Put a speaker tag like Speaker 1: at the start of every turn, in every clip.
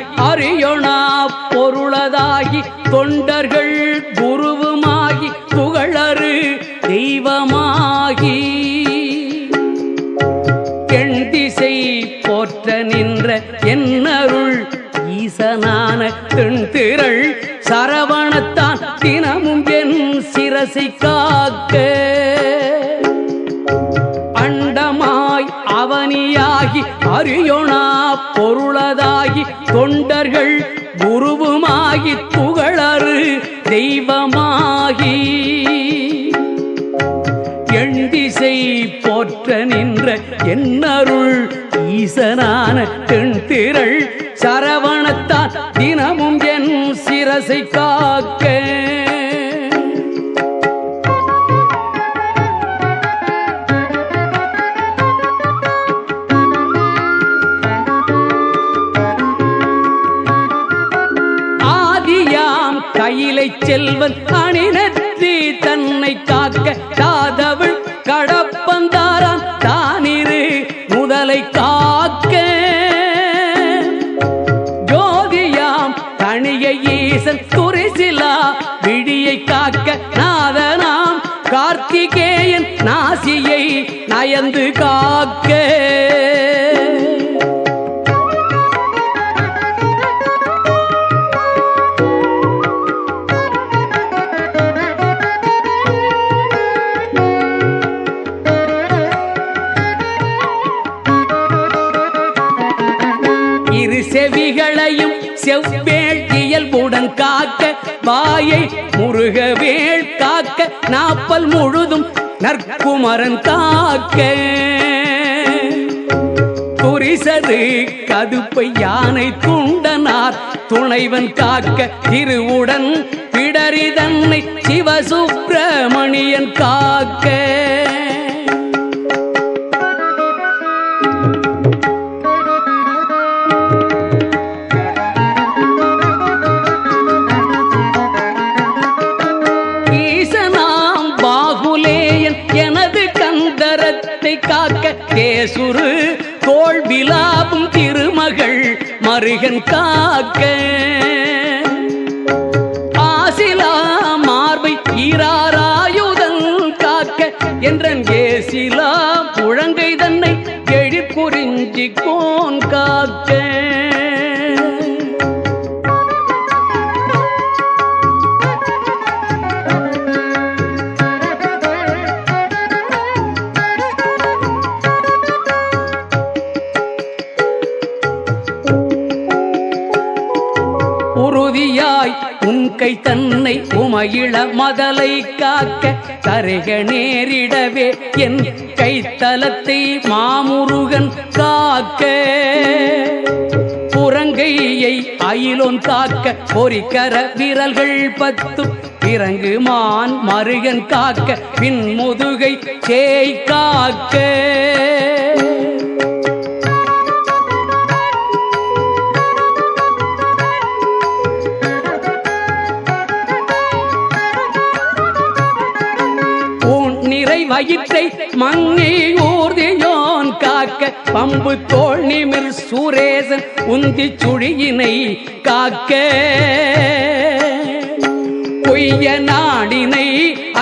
Speaker 1: அவனியாகி அறியொணா பொருளதாகி தொண்டர்கள் குருவுமாகி புகழரு தெய்வமாகி. எண் திசை போற்ற நின்ற என்னருள் ஈசனான தென்திரள் சரவணத்தான் தினமும் என் சிரசை காக்க. அண்டமாய் அவனியாகி அறியொணா பொருளதாகி தொண்டர்கள் குருவுமாகி புகழறு தெய்வமாகி. எண்திசை போற்ற நின்ற என்னருள் ஈசனான தென்திரள் சரவணத்தான் தினமும் என் சிரசை காக்க மலை செல்வன் அணினர் செவிகளையும் செவ்வேள் இயல்புடன் காக்க வாயை முருகவேள் காக்க நாப்பல் முழுதும் நற்குமரன் காக்க. புரிசது கதுப்பை யானை துண்டனார் துணைவன் காக்க திருவுடன் பிடரிதன்னை சிவசுப்பிரமணியன் காக்க. கந்தரத்தை காக்க கேசுரு தோல் விலாபும் திருமகள் மருகன் காக்க. ஆசிலா மார்பை ஈராராயுதன் காக்க என்றன் கேசிலா புழங்கை தன்னை எழிற்குறிஞ்சி கோன் காக்க. உறுதியாய் உன் கை தன்னை உமையிள மதலை காக்க கரைக நேரிடவே என் கைத்தலத்தை மாமுருகன் காக்க. புறங்கையை அயிலோன் காக்க பொறிக்கர விரல்கள் பத்து பிறங்கு மான் மருகன் காக்க பின் முதுகை சேய் காக்க. வயிற்றை மங்கை ஊர்தியோன் காக்க பம்பு தோல் நிமிர் சுரேசன் உந்தி சுழியினை காக்க. பொய்ய நாடினை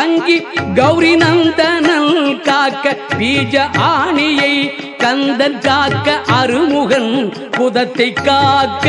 Speaker 1: அங்கி கௌரி நந்தனல் காக்க பீஜ ஆணியை கந்தன் காக்க அருமுகன் புதத்தை காக்க.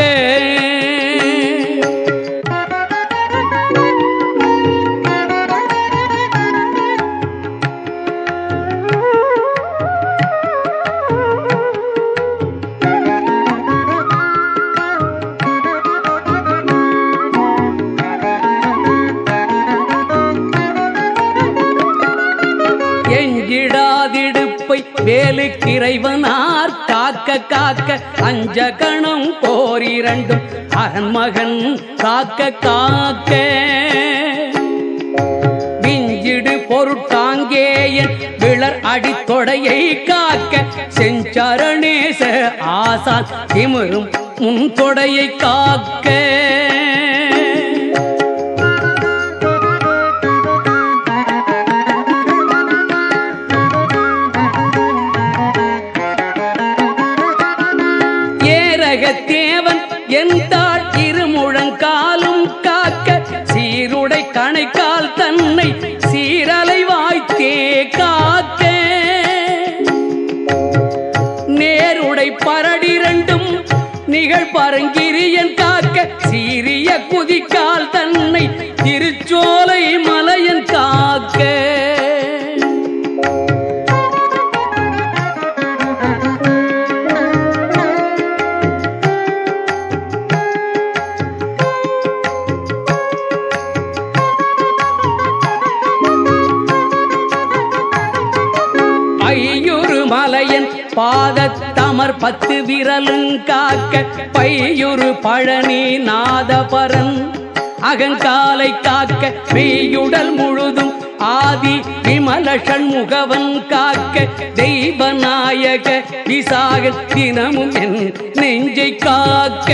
Speaker 1: வேலுக்கிறைவனார் காக்க காக்க அஞ்ச கணம் போரிரண்டும். அரண்மகன் காக்க காக்க. விஞ்சிடு பொருட்டாங்கேயன் விளர் அடித்தொடையை காக்க. செஞ்சரணேச ஆசான் திமிரும் முன் தொடையை காக்க. ஏரகத்தே செந்தாள் இருமுழங்காலும் காக்க சீருடை கணைக்கால் தன்னை சீரலை வாய்த்தே காக்க. நேருடை பரடிரண்டும் நிகழ் பரங்கிரியன் காக்க சீரிய குதிக்கால் தன்னை திருச்சோலை ஐயுறு மலையன் பாதத்தமர் பத்து விரலும் காக்க பையுறு பழனி நாதபரன் அகங்காலை காக்க மெய்யுடல் முழுதும் ஆதி விமலஷன் முகவன் காக்க தெய்வநாயக விசாக தினமும் என் நெஞ்சை காக்க.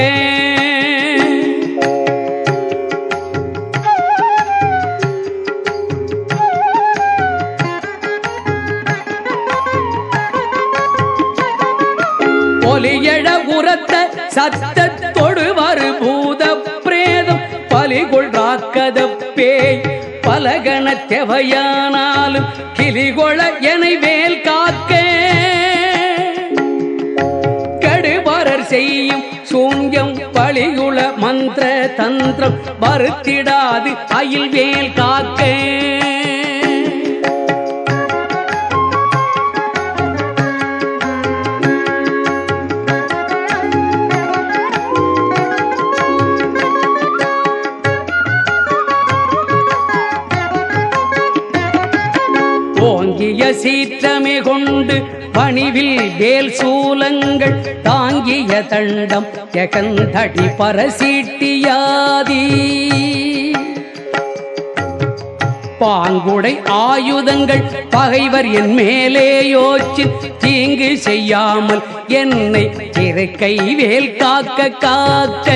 Speaker 1: புறத்த உரத்த சத்தத்தொடு வரு பூத பிரேதம் பலிகொள் ராக்கத பேய் பலகண தேவையானாலும் கிளிகொள என வேல் காக்க. கடுவாரர் செய்யும் சூங்கம் பழியுள மந்திர தந்திரம் வருத்திடாது அயில் வேல் காக்க. சீற்றமே கொண்டு பணிவில் வேல் சூலங்கள் தாங்கிய தண்டம் எகந்தடி பரசீட்டியாதி. பாங்குடை ஆயுதங்கள் பகைவர் என் மேலே யோச்சி தீங்கு செய்யாமல் என்னை திரைக்கை வேல் காக்க காக்க.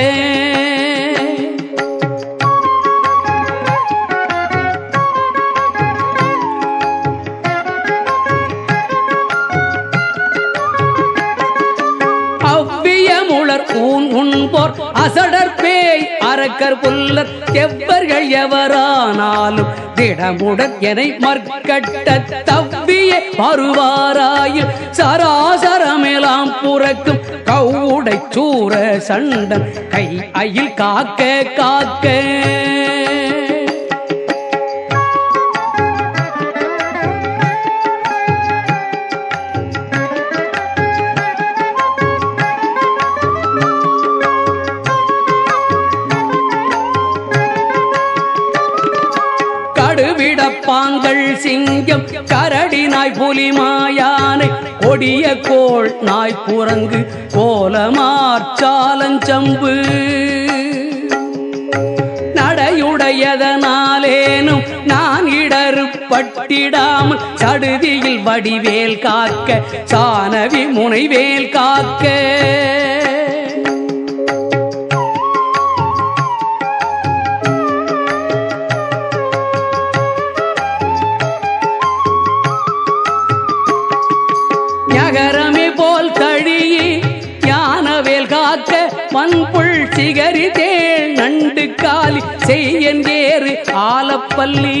Speaker 1: ஊன் உண்போர் அசடர் பேய் அரக்கர் புல்லர் எவ்வர்கள் எவரானாலும் திடமுடன் என மற்கட்ட தவ்விய வருவாராயில் சராசரமெலாம் புறக்கும் கவுடை சூர சண்டன் கை அயில் காக்க காக்க. சிங்கம் கரடி நாய் புலி மாயானை கொடிய கோள் நாய் குரங்கு கோலமார்ச்சாலஞ்சம்பு நடையுடையதனாலேனும் நான் இடறு பட்டிடாமல் சடுதியில் வடிவேல் காக்க சானவி முனைவேல் காக்க. மண்புள் நண்டு காலி செய்யன் ஆலப்பள்ளி.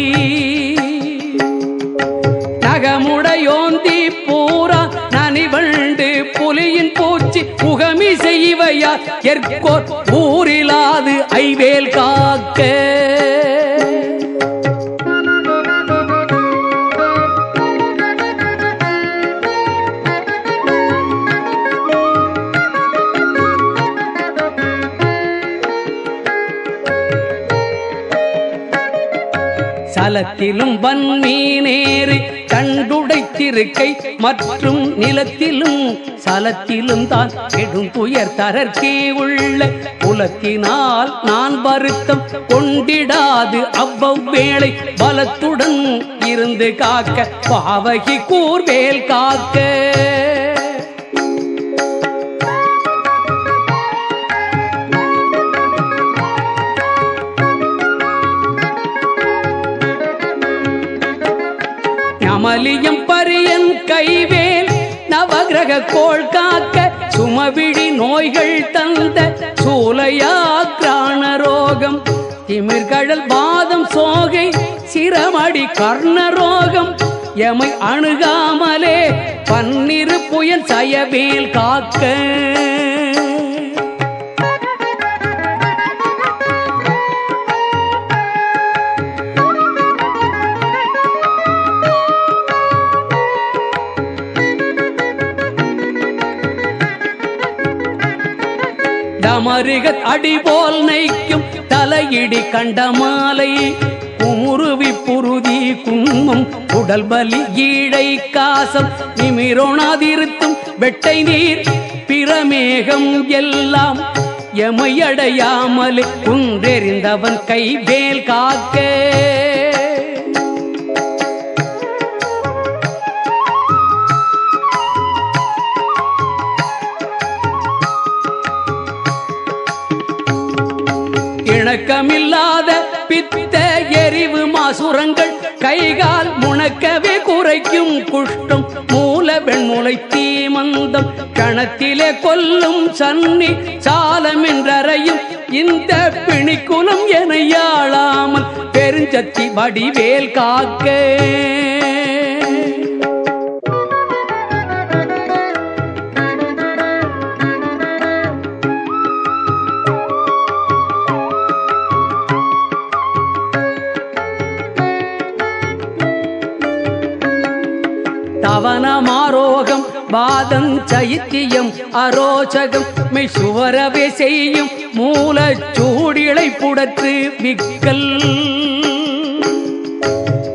Speaker 1: நகமுடையோந்தி பூரா நனிவண்டு புலியின் பூச்சி முகமி செய்வையா எற்கோர் ஊரிலாது ஐவேல் காக்க. சலத்திலும் வன்மீனேறு கண்டுடைத்திருக்கை மற்றும் நிலத்திலும் சலத்திலும் தான் கெடும் துயர் தரற்கே உள்ள குலத்தினால் நான் வருத்தம் கொண்டிடாது அவ்வளை பலத்துடன் இருந்து காக்க பாவகி கூர்வேல் காக்க. கோள் காக்க சுமவிழி நோய்கள் தந்த சூலையாக்ரான ரோகம். திமிர்கடல் பாதம் சோகை சிரமடி கர்ண ரோகம். எமை அணுகாமலே பன்னிரு புயல் சயவேல் காக்க. அமருகத் அடிபோல் நைக்கும் தலையிடி கண்ட மாலை குமுருவி புருதி குன்மும் உடல் பலி ஈழை காசம் நிமிரோணாதிருத்தும் வெட்டை நீர் பிரமேகம் எல்லாம் எமையடையாமல் குன்றெறிந்தவன் கை வேல் காக்கே. இணக்கமில்லாத பித்த எரிவு மாசுரங்கள் கைகால் முணக்கவே குறைக்கும் குஷ்டம். மூல வெண்முளை தீமந்தம் கணத்திலே கொல்லும் சன்னி சாலமென்றறையும் இந்த பிணிக்குலம் என யாழாமல் பெருஞ்சத்தி வடிவேல் காக்க. தவனமாரோகம் வாதம் சைத்தியம் அரோச்சகம் மெய் செய்யும் மூலச் சூடிளை புடற்று மிக்கல்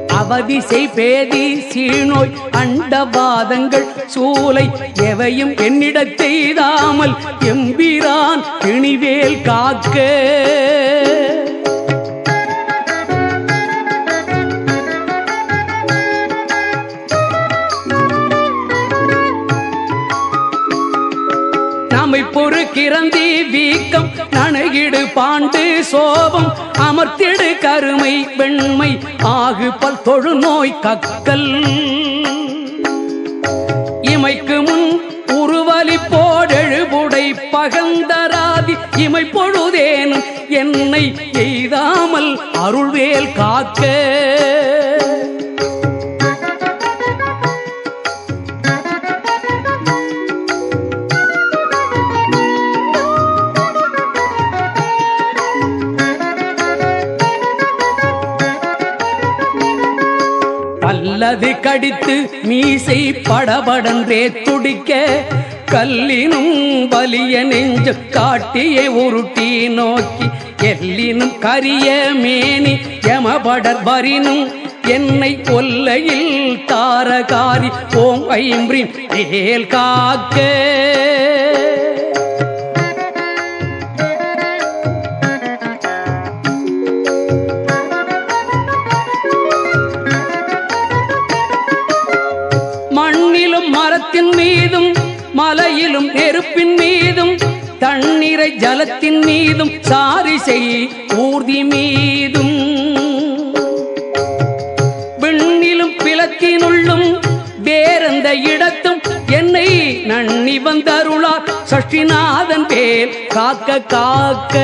Speaker 1: அவதிசை பேதி சீநோய் அண்டவாதங்கள் சூலை எவையும் என்னிடத் செய்தாமல் எம்பிரான் திணிவேல் காக்க. கிரந்தி வீக்கம் நனகிடு பாண்டு சோபம் அமர்த்திடு கருமை வெண்மை ஆகு பல் தொழு நோய் கக்கல். இமைக்கு முன் உருவலி போடெழுபுடை பகந்தராதி இமை பொழுதேனும் என்னை எய்தாமல் அருள்வேல் காக்க. கடித்து மீசை படபடன்றே துடிக்க கல்லினும் வலிய நெஞ்சு காட்டியை உருட்டி நோக்கி எல்லினும் கரிய மேனி எமபடர் வரினும் என்னை கொல்லையில் தாரகாரி ஓம் ஐம்ரின் ஏல் காக்க. தண்ணீரை ஜலத்தின் மீதும் சாரிசை ஊர்தி மீதும். விண்ணிலும் பிளத்தினுள்ளும் வேறந்த இடத்தும் என்னை நன்னி வந்தருளார். சஷ்டிநாதன் பேர் காக்க காக்க.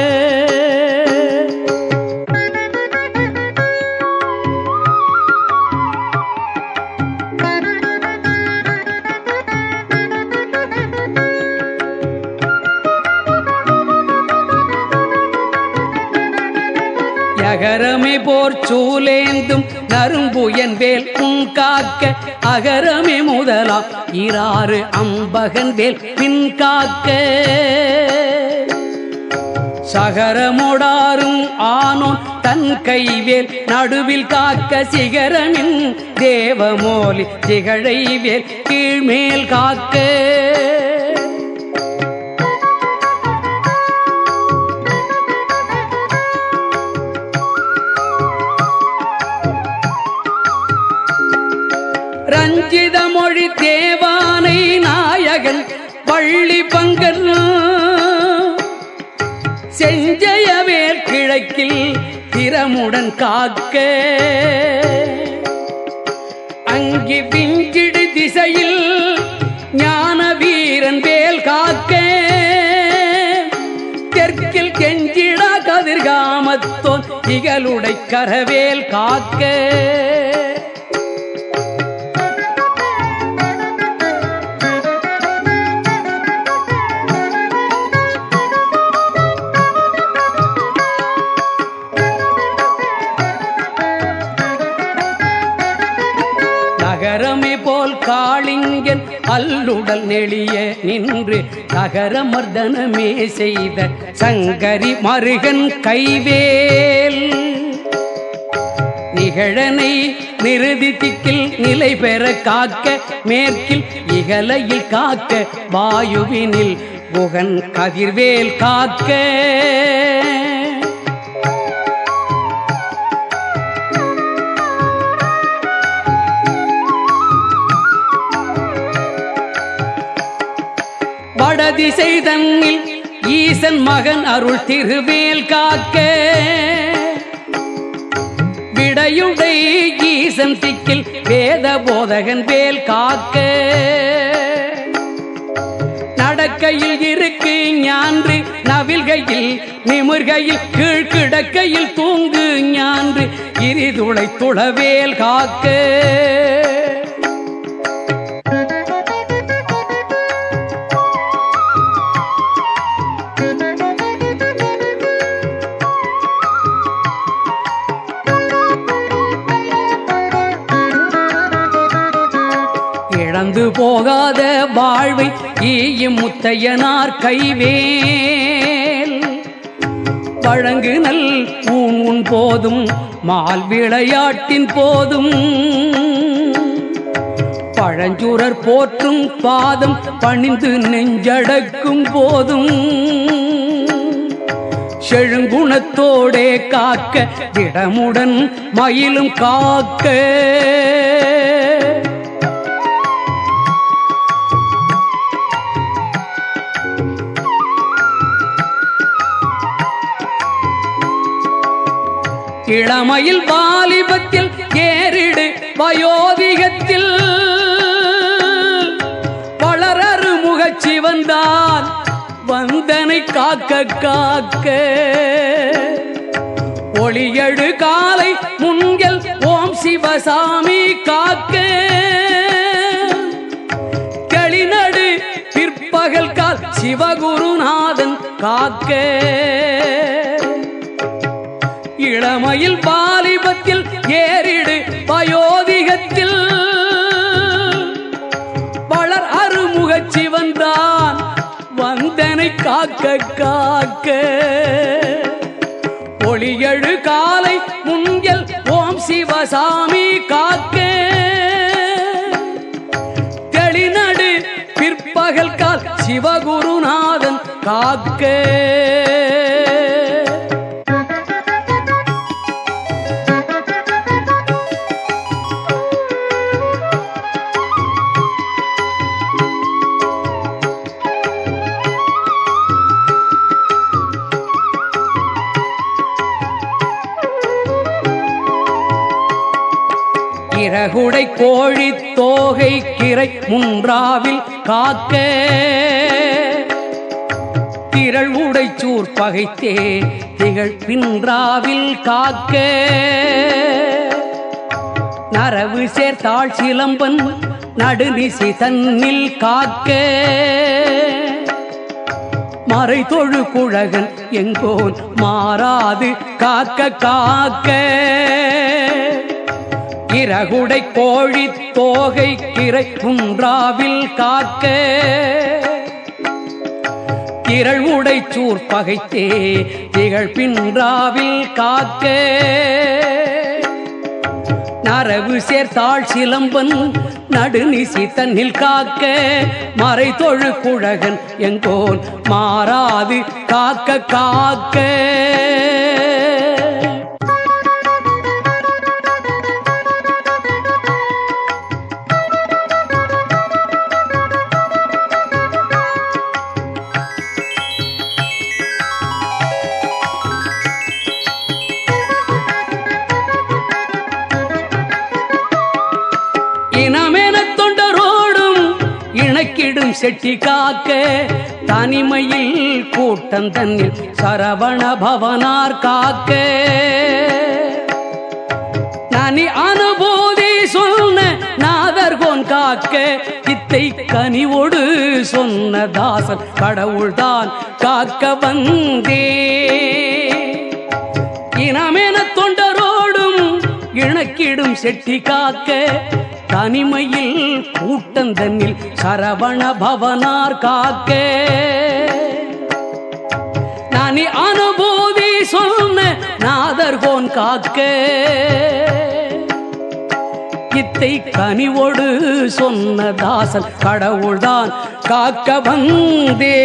Speaker 1: போர் சூலேந்தும் நரும்புயன் வேல் உன் காக்க அகரமே முதலாம். இராறு அம்பகன் வேல் பின் காக்க. சகரமோடாரும் ஆனோன் தன் கைவேல் நடுவில் காக்க சிகரமின் தேவமோலி திகழைவேல் கீழ்மேல் காக்க. தஞ்சித மொழி தேவானை நாயகன் பள்ளி பங்கன். செஞ்சயவேர் கிழக்கில் திறமுடன் காக்க. அங்கி பிஞ்சிடு திசையில் ஞான வீரன் வேல் காக்க. தெற்கில் கெஞ்சிடா கதிர்காமத்தோன் இகலுடை கரவேல் காக்க. அல்லுடல் நெளிய நின்று நகரமர்தனமே செய்த சங்கரி மருகன் கைவேல். நிகழனை நிறுதி திக்கில் நிலை பெற காக்க மேற்கில் இகலையில் காக்க வாயுவினில் புகன் கதிர்வேல் காக்க. வடதிசை தன்னில் ஈசன் மகன் அருள் திருவேல் காக்க. விடையுடை ஈசன் திக்கில் வேத போதகன் வேல் காக்க. நடக்கையில் இருக்கு ஞான்று நவில்கையில் நிமிர்கையில் கீழ்கிடக்கையில் தூங்கு ஞான்று இரிதுளை துளவேல் காக்க. போகாத வாழ்வை ஈயும் முத்தையனார் கைவேல். வழங்கு நல் ஊன் உன் போதும் மால் விளையாட்டின் போதும். பழஞ்சுரர் போற்றும் பாதம் பணிந்து நெஞ்சடக்கும் போதும். செழுங்குணத்தோடே காக்க திடமுடன் மயிலும் காக்க. இளமையில் வாலிபத்தில் ஏறிடு வயோதிகத்தில். வளரறு முகச்சி வந்தான் வந்தனை காக்க காக்க. ஒளியழு காலை முன்கள் ஓம் சிவசாமி காக்க. களிநடு பிற்பகல் கால் சிவகுருநாதன் காக்க. இளமையில் பாலிபத்தில் ஏறிடு வயோதிகத்தில். வளர் அருமுகச் சிவந்தான் வந்தனை காக்க காக்க. ஒளியழு காலை முன்கள் ஓம் சிவசாமி காக்க. தெளிநடு பிற்பகல் கால் சிவகுருநாதன் காக்க. குன்றாவில் காக்க. திரள் உடைச்சூர் பகைத்தே திகழ் பின்றாவில் காக்க. நரவு சேர்த்தாள் சிலம்பன் நடுநிசி தன்னில் காக்க. மறை தொழு குழகன் எங்கோன் மாறாது காக்க காக்க. இறகுடை கோழி தோகை கிரை குன்றாவில் காக்க. திரள் உடை சூர் பகைத்தே திகழ் பின்றாவில் காக்க. நரவு சேர்த்தாள் சிலம்பன் நடுநிசி தன்னில் காக்க. மறை தொழு குழகன் எங்கோன் மாறாது காக்க காக்க. செட்டி காக்க தனிமையில் கூட்டம் தன்னில் சரவண பவனார் காக்க. நனி அனுபூதி சொன்ன நாதர்கோன் காக்க. இத்தை கனிவோடு சொன்ன தாசன் கடவுள்தான் காக்க வந்தே. இனமென தொண்டரோடும் இணக்கிடும் செட்டி காக்க. தனிமையில் கூட்டந்தன்னில் சரவண பவனார் காக்க. நானி அனுபூதி சொன்ன நாதர்கோன் காக்க. இத்தை கனிவோடு சொன்ன தாசன் கடவுள்தான் காக்க வந்தே.